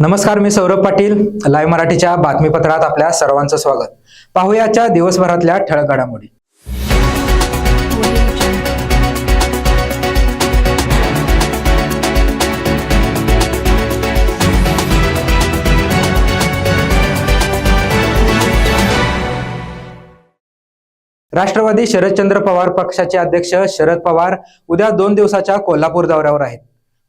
नमस्कार मी सौरभ पाटील. लाईव्ह मराठीच्या बातमीपत्रात आपल्या सर्वांचं स्वागत. पाहुयाच्या दिवसभरातल्या ठळक घडामोडी. राष्ट्रवादी शरदचंद्र पवार पक्षाचे अध्यक्ष शरद पवार उद्या दोन दिवसाच्या कोल्हापूर दौऱ्यावर आहेत.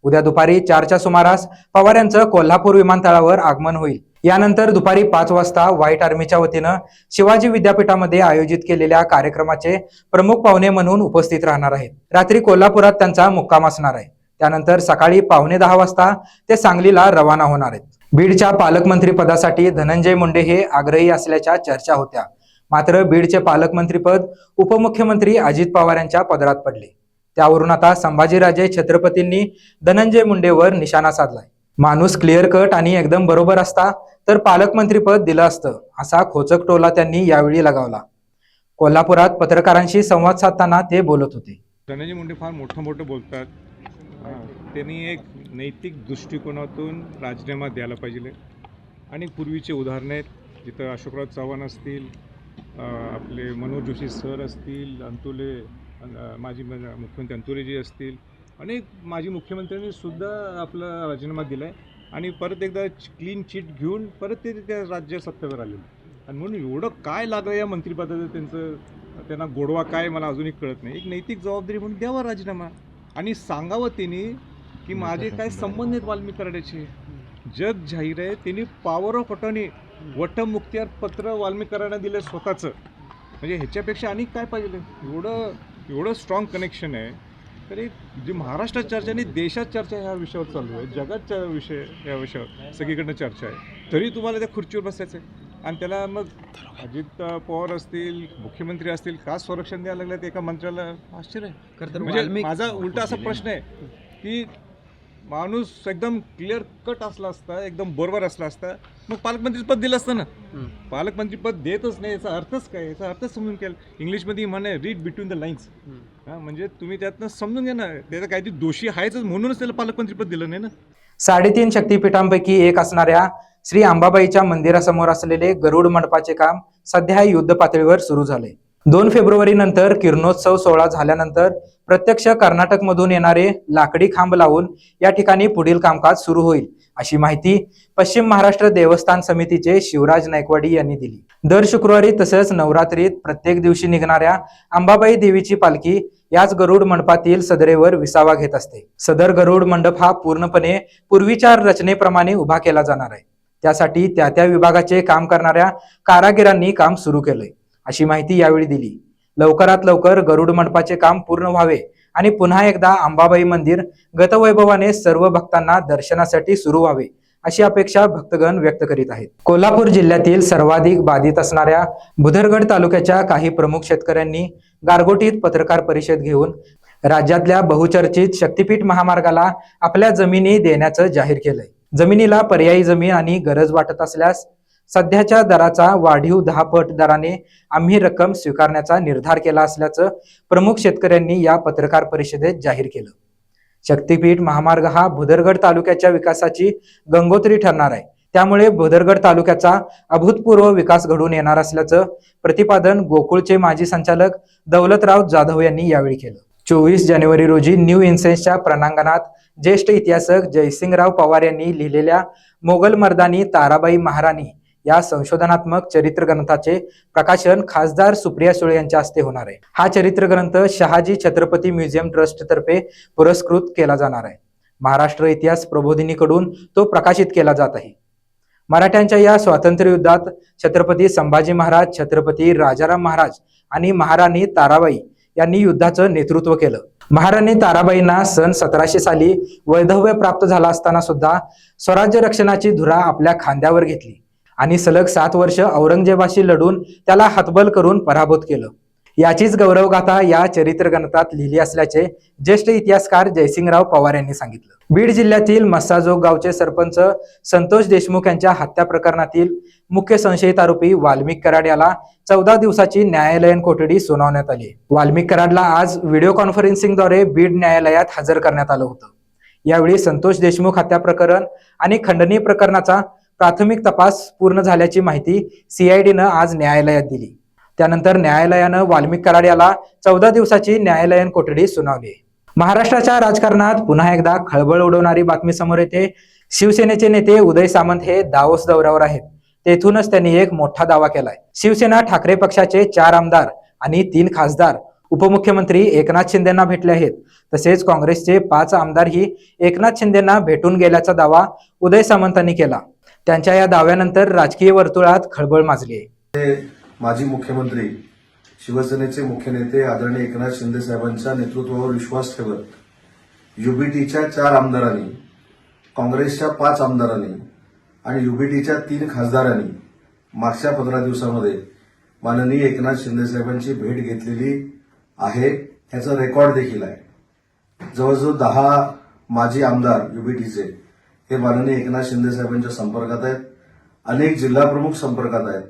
उद्या दुपारी चारच्या सुमारास पवार यांचं कोल्हापूर विमानतळावर आगमन होईल. यानंतर दुपारी पाच वाजता व्हाईट आर्मीच्या वतीनं शिवाजी विद्यापीठामध्ये आयोजित केलेल्या कार्यक्रमाचे प्रमुख पाहुणे म्हणून उपस्थित राहणार आहेत. रात्री कोल्हापुरात त्यांचा मुक्काम असणार आहे. त्यानंतर सकाळी पावणे दहा वाजता ते सांगलीला रवाना होणार आहेत. बीडच्या पालकमंत्री पदासाठी धनंजय मुंडे हे आग्रही असल्याच्या चर्चा होत्या. मात्र बीडचे पालकमंत्रीपद उपमुख्यमंत्री अजित पवार यांच्या पदरात पडले. त्यावरून आता संभाजीराजे छत्रपतींनी धनंजय मुंडेवर निशाणा साधलाय. माणूस क्लिअर कट आणि एकदम बरोबर असता तर पालकमंत्रीपद दिलं असतं असा खोचक टोला त्यांनी यावेळी लगावला. कोल्हापुरात पत्रकारांशी संवाद साधताना ते बोलत होते. धनंजय मुंडे फार मोठं मोठं बोलतात. त्यांनी एक नैतिक दृष्टिकोनातून राजीनामा द्यायला पाहिजे. आणि पूर्वीचे उदाहरण आहेत जिथं अशोकराव चव्हाण असतील आपले मनोज जोशी सर असतील अंतुले माजी मुख्यमंत्री अंतुलेजी असतील अनेक माजी मुख्यमंत्र्यांनी सुद्धा आपला राजीनामा दिला आहे आणि परत एकदा क्लीन चिट घेऊन परत ते त्या राज्य सत्तेवर आले आणि म्हणून एवढं काय लागलं या मंत्रिपदाचं त्यांचं त्यांना गोडवा काय मला अजूनही कळत नाही. एक नैतिक जबाबदारी म्हणून द्यावा राजीनामा. आणि सांगावं त्यांनी की माझे काय संबंध आहेत वाल्मिक कराड्याचे जग जाहीर आहे त्यांनी पॉवर ऑफ अटॉर्नी वटमुक्त्यार पत्र वाल्मिक कराड्यांना दिलं स्वतःचं. म्हणजे ह्याच्यापेक्षा आणि काय पाहिजे? एवढं एवढं स्ट्रॉंग कनेक्शन आहे. तर एक जी महाराष्ट्रात चर्चा आणि देशात चर्चा ह्या विषयावर चालू आहे. जगात च- विषय या विषयावर सगळीकडनं चर्चा आहे. तरी तुम्हाला त्या खुर्चीवर बसायचं आहे आणि त्याला मग अजित पवार असतील मुख्यमंत्री असतील का संरक्षण द्यायला लागलं ते एका मंत्र्याला. आश्चर्य. म्हणजे माझा उलटा असा प्रश्न आहे की माणूस एकदम क्लिअर कट असला असता एकदम बरोबर असला असता मग पालकमंत्रीपद दिलं असतं ना. पालकमंत्रीपद देतच नाही याचा अर्थच काय? याचा अर्थच समजून केलं इंग्लिशमध्ये म्हणे रीड बिटवीन द लाईन्स हा म्हणजे तुम्ही त्यातनं समजून घ्या ना त्याचा काहीतरी दोषी आहेच म्हणूनच त्याला पालकमंत्रीपद दिलं नाही ना. साडेतीन शक्तीपीठांपैकी एक असणाऱ्या श्री अंबाबाईच्या मंदिरासमोर असलेले गरुड मंडपाचे काम सध्या युद्ध पातळीवर सुरू झाले. दोन फेब्रुवारी नंतर किरणोत्सव सोहळा झाल्यानंतर प्रत्यक्ष कर्नाटकमधून येणारे लाकडी खांब लावून या ठिकाणी पुढील कामकाज सुरू होईल अशी माहिती पश्चिम महाराष्ट्र देवस्थान समितीचे शिवराज नायकवाडी यांनी दिली. दर शुक्रवारी तसंच नवरात्रीत प्रत्येक दिवशी निघणाऱ्या अंबाबाई देवीची पालखी याच गरुड मंडपातील सदरेवर विसावा घेत असते. सदर गरुड मंडप हा पूर्णपणे पूर्वीच्या रचनेप्रमाणे उभा केला जाणार आहे. त्यासाठी त्या त्या विभागाचे काम करणाऱ्या कारागिरांनी काम सुरू केलंय. अशी माहिती यावेळी दिली. लवकरात लवकर गरुड मंडपाचे काम पूर्ण व्हावे आणि पुन्हा एकदा अंबाबाई मंदिर गतवैभवाने सर्व भक्तांना दर्शनासाठी सुरू व्हावे अशी अपेक्षा भक्तगण व्यक्त करीत आहेत. कोल्हापूर जिल्ह्यातील सर्वाधिक बाधित असणाऱ्या बुधरगड तालुक्याच्या काही प्रमुख शेतकऱ्यांनी गारगोटीत पत्रकार परिषद घेऊन राज्यातल्या बहुचर्चित शक्तीपीठ महामार्गाला आपल्या जमिनी देण्याचं जाहीर केलंय. जमिनीला पर्यायी जमीन आणि गरज वाटत असल्यास सध्याच्या दराचा वाढीव दहा पट दराने आम्ही रक्कम स्वीकारण्याचा निर्धार केला असल्याचं प्रमुख शेतकऱ्यांनी या पत्रकार परिषदेत जाहीर केलं. शक्तीपीठ महामार्ग हा भुदरगड तालुक्याच्या विकासाची गंगोत्री ठरणार आहे. त्यामुळे भुदरगड तालुक्याचा अभूतपूर्व विकास घडून येणार असल्याचं प्रतिपादन गोकुळचे माजी संचालक दौलतराव जाधव यांनी यावेळी केलं. चोवीस जानेवारी रोजी न्यू इन्सेन्सच्या प्रणांगणात ज्येष्ठ इतिहासक जयसिंगराव पवार यांनी लिहिलेल्या मोगल मर्दानी ताराबाई महाराणी या संशोधनात्मक चरित्र ग्रंथाचे प्रकाशन खासदार सुप्रिया सुळे यांच्या हस्ते होणार आहे. हा चरित्र ग्रंथ शहाजी छत्रपती म्युझियम ट्रस्टतर्फे पुरस्कृत केला जाणार आहे. महाराष्ट्र इतिहास प्रबोधिनीकडून तो प्रकाशित केला जात आहे. मराठ्यांच्या या स्वातंत्र्य युद्धात छत्रपती संभाजी महाराज छत्रपती राजाराम महाराज आणि महाराणी ताराबाई यांनी युद्धाचं नेतृत्व केलं. महाराणी ताराबाईंना सन सतराशे साली वैधव्य प्राप्त झाला असताना सुद्धा स्वराज्य रक्षणाची धुरा आपल्या खांद्यावर घेतली. आणि सलग सात वर्ष औरंगजेबाशी लढून त्याला हतबल करून पराभूत केलं. याचीच गौरवगाथा या चरित्रग्रंथात लिहिली असल्याचे ज्येष्ठ इतिहासकार जयसिंगराव पवार यांनी सांगितलं. बीड जिल्ह्यातील मस्साजोग गावचे सरपंच संतोष देशमुख यांच्या हत्या प्रकरणातील मुख्य संशयित आरोपी वाल्मिक कराड याला चौदा दिवसाची न्यायालयीन कोठडी सुनावण्यात आली. वाल्मिक कराडला आज व्हिडिओ कॉन्फरन्सिंगद्वारे बीड न्यायालयात हजर करण्यात आलं होतं. यावेळी संतोष देशमुख हत्या प्रकरण आणि खंडणी प्रकरणाचा प्राथमिक तपास पूर्ण झाल्याची माहिती सीआयडीनं आज न्यायालयात दिली. त्यानंतर न्यायालयानं वाल्मिक कराड याला चौदा दिवसाची न्यायालयीन कोठडी सुनावली. महाराष्ट्राच्या राजकारणात पुन्हा एकदा खळबळ उडवणारी बातमी समोर येते. शिवसेनेचे नेते उदय सामंत हे दावोस दौऱ्यावर आहेत. तेथूनच त्यांनी एक मोठा दावा केलाय. शिवसेना ठाकरे पक्षाचे चार आमदार आणि तीन खासदार उपमुख्यमंत्री एकनाथ शिंदेना भेटले आहेत. तसेच काँग्रेसचे पाच आमदारही एकनाथ शिंदेना भेटून गेल्याचा दावा उदय सामंतांनी केला. त्यांच्या या दाव्यानंतर राजकीय वर्तुळात खळबळ माजली आहे. माजी मुख्यमंत्री शिवसेनेचे मुख्य नेते आदरणीय एकनाथ शिंदे साहेबांच्या नेतृत्वावर विश्वास ठेवत युबीटीच्या चार आमदारांनी काँग्रेसच्या पाच आमदारांनी आणि युबीटीच्या तीन खासदारांनी मागच्या पंधरा दिवसामध्ये माननीय एकनाथ शिंदे साहेबांची भेट घेतलेली आहे ह्याचा रेकॉर्ड देखील आहे. जवळजवळ दहा माजी आमदार युबीटीचे हे माननीय एकनाथ शिंदे साहेबांच्या संपर्कात आहेत. अनेक जिल्हाप्रमुख संपर्कात आहेत.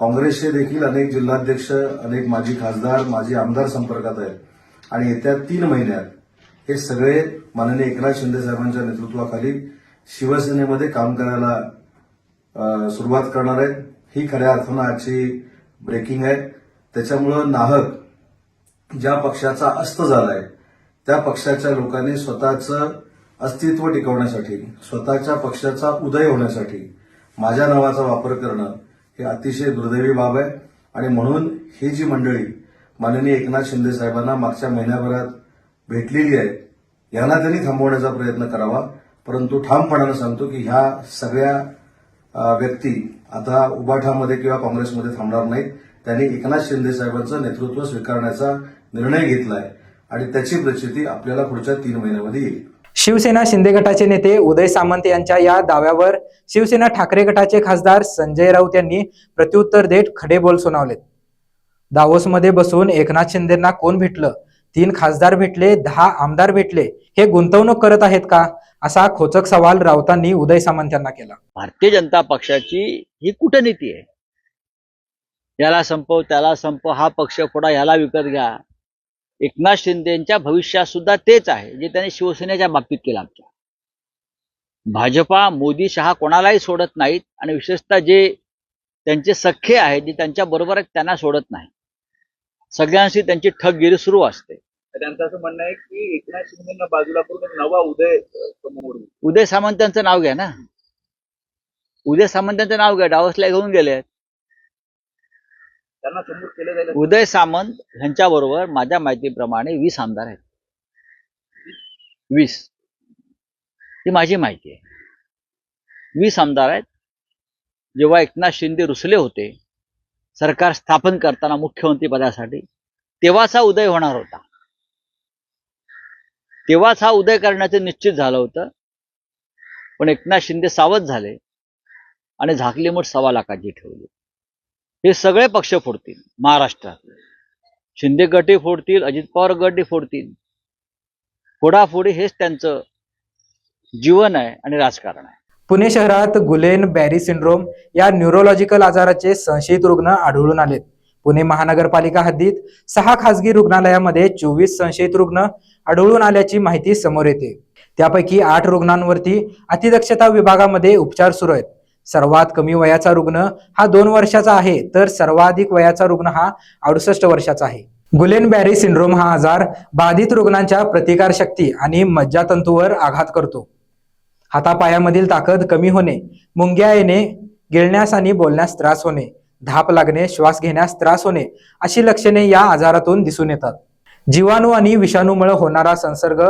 काँग्रेसचे देखील अनेक जिल्हाध्यक्ष अनेक माजी खासदार माजी आमदार संपर्कात आहेत. आणि येत्या तीन महिन्यात हे सगळे माननीय एकनाथ शिंदे साहेबांच्या नेतृत्वाखाली शिवसेनेमध्ये काम करायला सुरुवात करणार आहेत. ही खऱ्या अर्थानं आजची ब्रेकिंग आहे. त्याच्यामुळं नाहक ज्या पक्षाचा अस्त झालाय त्या पक्षाच्या लोकांनी स्वतःचं अस्तित्व टिकवण्यासाठी स्वतःच्या पक्षाचा उदय होण्यासाठी माझ्या नावाचा वापर करणं हे अतिशय दुर्दैवी बाब आहे. आणि म्हणून ही जी मंडळी माननीय एकनाथ शिंदे साहेबांना मागच्या महिन्याभरात भेटलेली आहे यांना त्यांनी थांबवण्याचा प्रयत्न करावा. परंतु ठामपणानं सांगतो की ह्या सगळ्या व्यक्ती आता उबाठामध्ये किंवा काँग्रेसमध्ये थांबणार नाहीत. त्यांनी एकनाथ शिंदे साहेबांचं नेतृत्व स्वीकारण्याचा निर्णय घेतला आहे आणि त्याची प्रचिती आपल्याला पुढच्या तीन महिन्यामध्ये येईल. शिवसेना शिंदे गटाचे नेते उदय सामंत यांच्या या दाव्यावर शिवसेना ठाकरे गटाचे खासदार संजय राऊत यांनी प्रत्युत्तर देत खडे बोल सुनावलेत. दावोसमध्ये बसून एकनाथ शिंदेना कोण भेटलं? तीन खासदार भेटले दहा आमदार भेटले. हे गुंतवणूक करत आहेत का? असा खोचक सवाल राऊतांनी उदय सामंत यांना केला. भारतीय जनता पक्षाची ही कूटनीती आहे. याला संपव त्याला संपव हा पक्ष फोडा याला विकत घ्या. एकनाथ शिंदेच्या भविष्यात सुद्धा तेच आहे जे त्यांनी शिवसेनेच्या बाबतीत केलं आमच्या. भाजपा मोदी शहा कोणालाही सोडत नाहीत आणि विशेषतः जे त्यांचे सख्खे आहेत जे त्यांच्या बरोबर आहेत त्यांना सोडत नाही. सगळ्यांशी त्यांची ठगगिरी सुरू असते. त्यांचं असं म्हणणं आहे की एकनाथ शिंदेना बाजूला करून नवा उदय समोर. उदय सामंतांचं नाव घ्या ना. उदय सामंतांचं नाव घ्या डावसला घेऊन गेले आहेत त्यांना समोर केलं जाईल. उदय सामंत ह्यांच्या बरोबर माझ्या माहितीप्रमाणे वीस आमदार आहेत. वीस. ही माझी माहिती आहे. वीस आमदार आहेत. जेव्हा एकनाथ शिंदे रुसले होते सरकार स्थापन करताना मुख्यमंत्री पदासाठी तेव्हाच हा उदय होणार होता. तेव्हाच हा उदय करण्याचं निश्चित झालं होतं. पण एकनाथ शिंदे सावध झाले आणि झाकली मोठ सव्वा लाखाची ठेवली. हे सगळे पक्ष फोडतील. महाराष्ट्रात. शिंदे गटही फोडतील अजित पवार गटही फोडतील. फोडाफोडी हेच त्यांचं जीवन आहे आणि राजकारण आहे. पुणे शहरात गुलेन बॅरी सिंड्रोम या न्यूरोलॉजिकल आजाराचे संशयित रुग्ण आढळून आलेत पुणे महानगरपालिका हद्दीत सहा खासगी रुग्णालयामध्ये चोवीस संशयित रुग्ण आढळून आल्याची माहिती समोर येते. त्यापैकी आठ रुग्णांवरती अतिदक्षता विभागामध्ये उपचार सुरू आहेत. सर्वात कमी वयाचा रुग्ण हा दोन वर्षाचा आहे तर सर्वाधिक वयाचा रुग्ण हा अडुसष्ट वर्षाचा आहे. गुलेन बॅरी सिंड्रोम हा आजार बाधित रुग्णांच्या प्रतिकारशक्ती आणि मज्जातंतूवर आघात करतो. हातापायामधील ताकद कमी होणे मुंग्या येणे गिळण्यास आणि बोलण्यास त्रास होणे धाप लागणे श्वास घेण्यास त्रास होणे अशी लक्षणे या आजारातून दिसून येतात. जीवाणू आणि विषाणूमुळे होणारा संसर्ग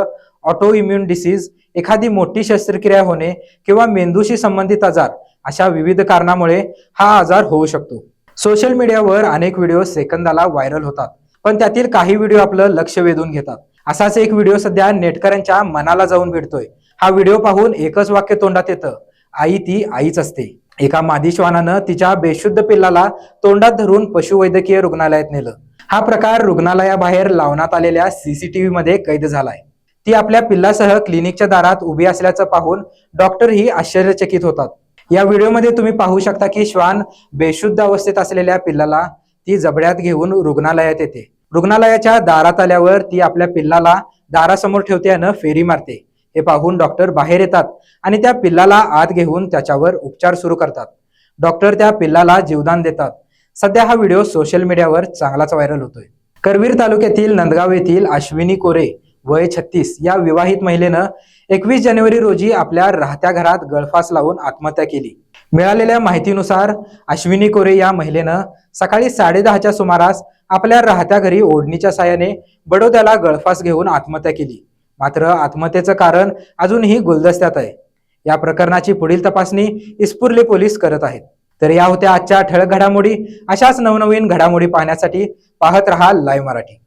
ऑटो इम्युन डिसीज एखादी मोठी शस्त्रक्रिया होणे किंवा मेंदूशी संबंधित आजार अशा विविध कारणामुळे हा आजार होऊ शकतो. सोशल मीडियावर अनेक व्हिडिओ सेकंदाला व्हायरल होतात पण त्यातील काही व्हिडिओ आपलं लक्ष वेधून घेतात. असाच एक व्हिडिओ सध्या नेटकऱ्यांच्या मनाला जाऊन भेटतोय हा व्हिडिओ पाहून एकच वाक्य तोंडात येतं आई ती आईच असते. एका मादी श्वानानं तिच्या बेशुद्ध पिल्लाला तोंडात धरून पशुवैद्यकीय रुग्णालयात नेलं. हा प्रकार रुग्णालयाबाहेर लावण्यात आलेल्या सीसीटीव्ही मध्ये कैद झालाय. ती आपल्या पिल्लासह क्लिनिकच्या दारात उभी असल्याचं पाहून डॉक्टरही आश्चर्यचकित होतात. या व्हिडिओमध्ये तुम्ही पाहू शकता की श्वान बेशुद्ध अवस्थेत असलेल्या पिल्लाला ती जबड्यात घेऊन रुग्णालयात येते. रुग्णालयाच्या दारात आल्यावर ती आपल्या पिल्लाला दारासमोर ठेवते आणि फेरी मारते. हे पाहून डॉक्टर बाहेर येतात आणि त्या पिल्लाला आत घेऊन त्याच्यावर उपचार सुरू करतात. डॉक्टर त्या पिल्लाला जीवदान देतात. सध्या हा व्हिडिओ सोशल मीडियावर चांगलाच व्हायरल होतोय. करवीर तालुक्यातील नंदगाव येथील अश्विनी कोरे वय छत्तीस या विवाहित महिलेनं एकवीस जानेवारी रोजी आपल्या राहत्या घरात गळफास लावून आत्महत्या केली. मिळालेल्या माहितीनुसार अश्विनी कोरे या महिलेनं सकाळी साडेदहाच्या सुमारास आपल्या राहत्या घरी ओढणीच्या साह्याने बडोद्याला गळफास घेऊन आत्महत्या केली. मात्र आत्महत्येचं कारण अजूनही गुलदस्त्यात आहे. या प्रकरणाची पुढील तपासणी इस्पुर्ले पोलीस करत आहेत. तर या होत्या आजच्या ठळक घडामोडी. अशाच नवनवीन घडामोडी पाहण्यासाठी पाहत रहा लाईव्ह मराठी.